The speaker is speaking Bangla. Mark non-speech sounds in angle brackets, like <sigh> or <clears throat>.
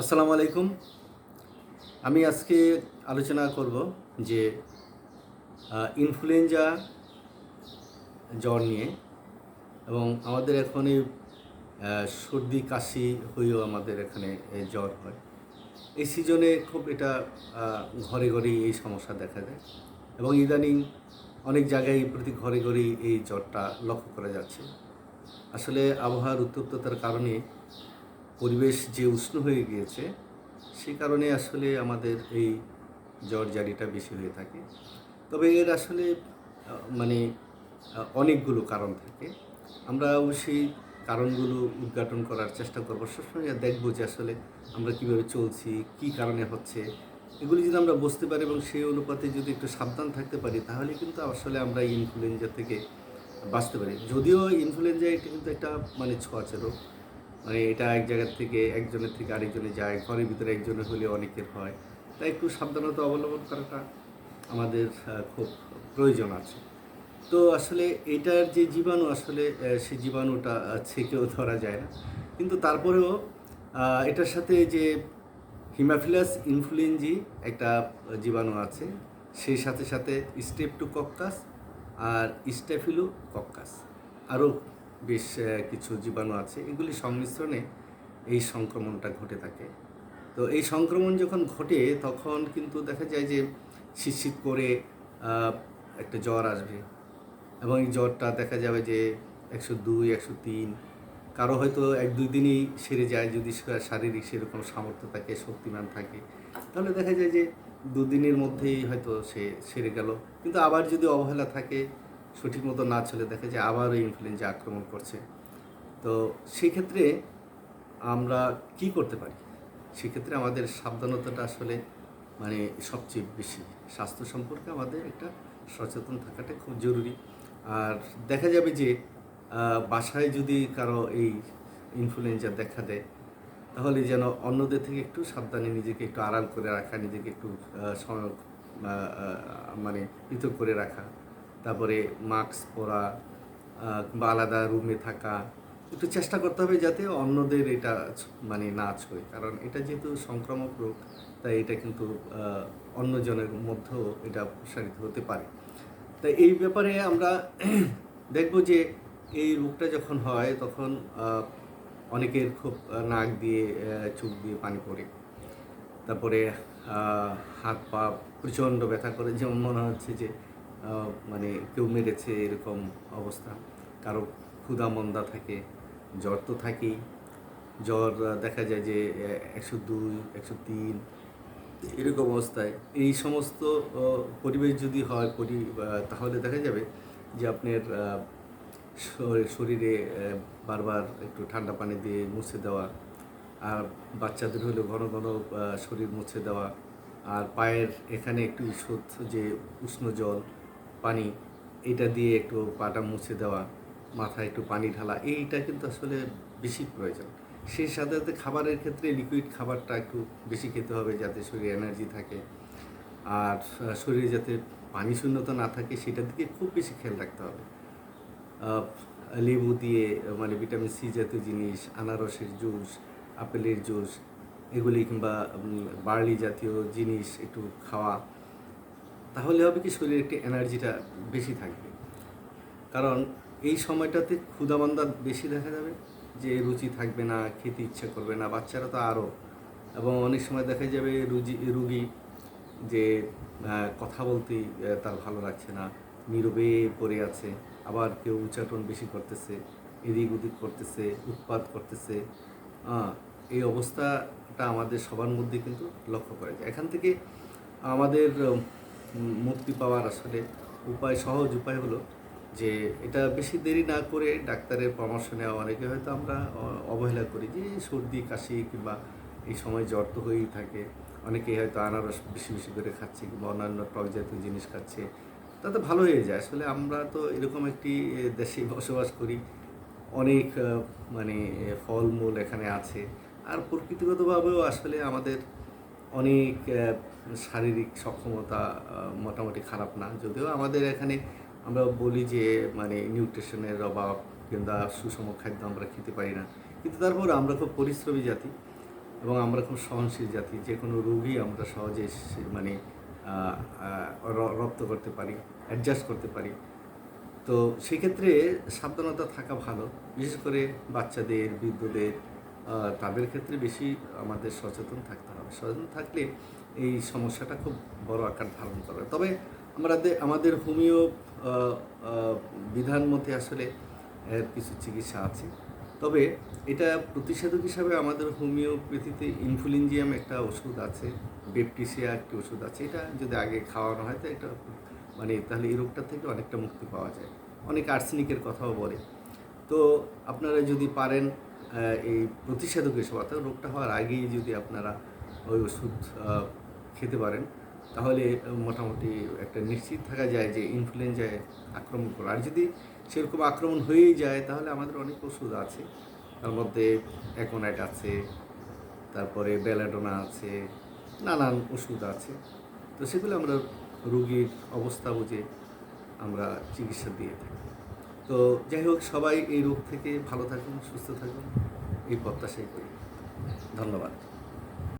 আসসালামু আলাইকুম। আমি আজকে আলোচনা করব যে ইনফ্লুয়েঞ্জা জ্বর নিয়ে এবং আমাদের এখন সর্দি, কাশি হয়েও আমাদের এখানে জ্বর হয়। এই সিজনে খুব এটা ঘরে ঘরেই এই সমস্যা দেখা যায় এবং ইদানিং অনেক জায়গায় প্রতি ঘরে ঘরেই এই জ্বরটা লক্ষ্য করা যাচ্ছে। আসলে আবহাওয়ার উত্তপ্ততার কারণে পরিবেশ যে উষ্ণ হয়ে গিয়েছে, সে কারণে আসলে আমাদের এই জ্বর জারিটা বেশি হয়ে থাকে। তবে এর আসলে মানে অনেকগুলো কারণ থাকে। আমরা অবশ্যই কারণগুলো উদ্ঘাটন করার চেষ্টা করব। সবসময় দেখব যে আসলে আমরা কীভাবে চলছি, কী কারণে হচ্ছে। এগুলি যদি আমরা বুঝতে পারি এবং সেই অনুপাতে যদি একটু সাবধান থাকতে পারি, তাহলে কিন্তু আসলে আমরা ইনফ্লুয়েঞ্জা থেকে বাঁচতে পারি। যদিও ইনফ্লুয়েঞ্জা এটা কিন্তু একটা মানে ছোঁয়াচে রোগ। মানে এটা এক জায়গার থেকে একজনের থেকে আরেকজনে যায়, ঘরের ভিতরে একজনের হলে অনেকের হয়। তাই একটু সাবধানতা অবলম্বন করাটা আমাদের খুব প্রয়োজন আছে। তো আসলে এটার যে জীবাণু, আসলে সে জীবাণুটা ছেকেও ধরা যায় না। কিন্তু তারপরেও এটার সাথে যে হিমাফিলাস ইনফ্লুয়েঞ্জি একটা জীবাণু আছে সেই সাথে সাথে স্টেপটোকক্কাস আর স্টেফিলো কক্কাস আরও বেশ কিছু জীবাণু আছে। এগুলি সংমিশ্রণে এই সংক্রমণটা ঘটে থাকে। তো এই সংক্রমণ যখন ঘটে, তখন কিন্তু দেখা যায় যে শীত করে একটা জ্বর আসবে। এবং এই জ্বরটা দেখা যাবে যে একশো দুই, একশো তিন, কারও হয়তো এক দুই দিনই সেরে যায়, যদি শারীরিক সেরকম সামর্থ্য থাকে, শক্তিমান থাকে। তাহলে দেখা যায় যে দুদিনের মধ্যেই হয়তো সে সেরে গেল। কিন্তু আবার যদি অবহেলা থাকে সঠিক মতো না চলে দেখা যায় আবারও ইনফ্লুয়েঞ্জা আক্রমণ করছে। তো সেক্ষেত্রে আমরা কি করতে পারি? সেক্ষেত্রে আমাদের সাবধানতাটা আসলে মানে সবচেয়ে বেশি। স্বাস্থ্য সম্পর্কে আমাদের একটা সচেতন থাকাটা খুব জরুরি। আর দেখা যাবে যে বাসায় যদি কারও এই ইনফ্লুয়েঞ্জা দেখা দেয়, তাহলে যেন অন্যদের থেকে একটু সাবধানে নিজেকে একটু আড়াল করে রাখা, নিজেকে একটু মানে পৃথক করে রাখা। তারপরে মাস্ক পরা বা আলাদা রুমে থাকা, একটু চেষ্টা করতে হবে যাতে অন্যদের এটা মানে না ছয়। কারণ এটা যেহেতু সংক্রামক রোগ, তাই এটা কিন্তু অন্যজনের মধ্যেও এটা প্রসারিত হতে পারে। তাই এই ব্যাপারে আমরা <clears throat> দেখব যে এই রোগটা যখন হয়, তখন অনেকের খুব নাক দিয়ে চোখ দিয়ে পানি পড়ে। তারপরে হাত পা প্রচণ্ড ব্যথা করে। যেমন মনে হচ্ছে যে মানে কেউ মেরেছে এরকম অবস্থা। কারও ক্ষুধা মন্দা থাকে, জ্বর তো থাকেই। জ্বর দেখা যায় যে একশো দুই, একশো তিন, এরকম অবস্থায়। এই সমস্ত পরিবেশ যদি হয়, পরি তাহলে দেখা যাবে যে আপনার শরীরে বারবার একটু ঠান্ডা পানি দিয়ে মুছে দেওয়া, আর বাচ্চাদের হলে ঘন ঘন শরীর মুছে দেওয়া, আর পায়ের এখানে একটু ঈষৎ যে উষ্ণ জল পানি, এটা দিয়ে একটু পাটা মুছে দেওয়া, মাথায় একটু পানি ঢালা, এইটা কিন্তু আসলে বেশি প্রয়োজন। সেই সাথে সাথে খাবারের ক্ষেত্রে লিকুইড খাবারটা একটু বেশি খেতে হবে যাতে শরীরে এনার্জি থাকে। আর শরীরে যাতে পানি শূন্যতা না থাকে, সেটার দিকে খুব বেশি খেয়াল রাখতে হবে। লেবু দিয়ে মানে ভিটামিন সি জাতীয় জিনিস, আনারসের জুস, আপেলের জুস, এগুলি কিংবা বার্লি জাতীয় জিনিস একটু খাওয়া তাহলে হবে কি শরীরে একটি এনার্জিটা বেশি থাকবে। কারণ এই সময়টাতে ক্ষুদামন্দা বেশি দেখা যাবে যে রুচি থাকবে না খেতে ইচ্ছে করবে না বাচ্চারা তো আরও। এবং অনেক সময় দেখা যাবে রুজি রুগী যে কথা বলতেই আহ, তার ভালো লাগছে না নীরবে পড়ে আছে আবার কেউ উচ্চাটন বেশি করতেছে এদিক ওদিক করতেছে উৎপাত করতেছে। এই অবস্থাটা আমাদের সবার মধ্যে কিন্তু লক্ষ্য করা যায়। এখান থেকে আমাদের মুক্তি পাওয়ার আসলে উপায়, সহজ উপায় হলো যে এটা বেশি দেরি না করে ডাক্তারের পরামর্শ নেওয়া। অনেকে হয়তো আমরা অবহেলা করি যে সর্দি, কাশি কিংবা এই সময় জ্বর তো হয়েই থাকে। অনেকে হয়তো আনারস বেশি বেশি করে খাচ্ছে কিংবা অন্যান্য টক জাতীয় জিনিস খাচ্ছে। তাতে ভালো হয়ে যায়। আসলে আমরা তো এরকম একটি দেশে বসবাস করি। অনেক মানে ফলমূল এখানে আছে। আর প্রকৃতিগতভাবেও আসলে আমাদের অনেক শারীরিক সক্ষমতা মোটামুটি খারাপ না। যদিও আমাদের এখানে আমরা বলি যে মানে নিউট্রিশনের অভাব কিংবা সুষম খাদ্য আমরা খেতে পারি না। কিন্তু তারপর আমরা খুব পরিশ্রমী জাতি এবং আমরা খুব সহনশীল জাতি। যে কোনো রোগী আমরা সহজে মানে রপ্ত করতে পারি অ্যাডজাস্ট করতে পারি। তো সেক্ষেত্রে সাবধানতা থাকা ভালো। বিশেষ করে বাচ্চাদের, বৃদ্ধদের তাদের ক্ষেত্রে বেশি আমাদের সচেতন থাকতে হবে। সচেতন থাকলে এই সমস্যাটা খুব বড় আকার ধারণ করবে। তবে আমরা আমাদের হোমিও বিধান মধ্যে আসলে এর কিছু চিকিৎসা আছে। তবে এটা প্রতিষেধক হিসাবে আমাদের হোমিওপ্যাথিতে ইনফ্লুয়েঞ্জিয়াম একটা ওষুধ আছে, বেপটিসিয়া একটি ওষুধ আছে। এটা যদি আগে খাওয়ানো হয় তো এটা মানে তাহলে এই রোগটা থেকে অনেকটা মুক্তি পাওয়া যায়। অনেক আর্সেনিকের কথাও বলে। তো আপনারা যদি পারেন এই প্রতিষেধক হিসেবে অর্থাৎ রোগটা হওয়ার আগেই যদি আপনারা ওই ওষুধ খেতে পারেন, তাহলে মোটামুটি একটা নিশ্চিত থাকা যায় যে ইনফ্লুয়েঞ্জায় আক্রমণ করে। আর যদি সেরকম আক্রমণ হয়েই যায়, তাহলে আমাদের অনেক ওষুধ আছে। তার মধ্যে অ্যাকোনাইট আছে, তারপরে বেলাডোনা আছে, নানান ওষুধ আছে। তো সেগুলো আমরা রুগীর অবস্থা বুঝে আমরা চিকিৎসা দিয়ে থাকি। তো যাই হোক, সবাই এই রোগ থেকে ভালো থাকুন, সুস্থ থাকুন। এই প্রত্যাশাই করি। ধন্যবাদ।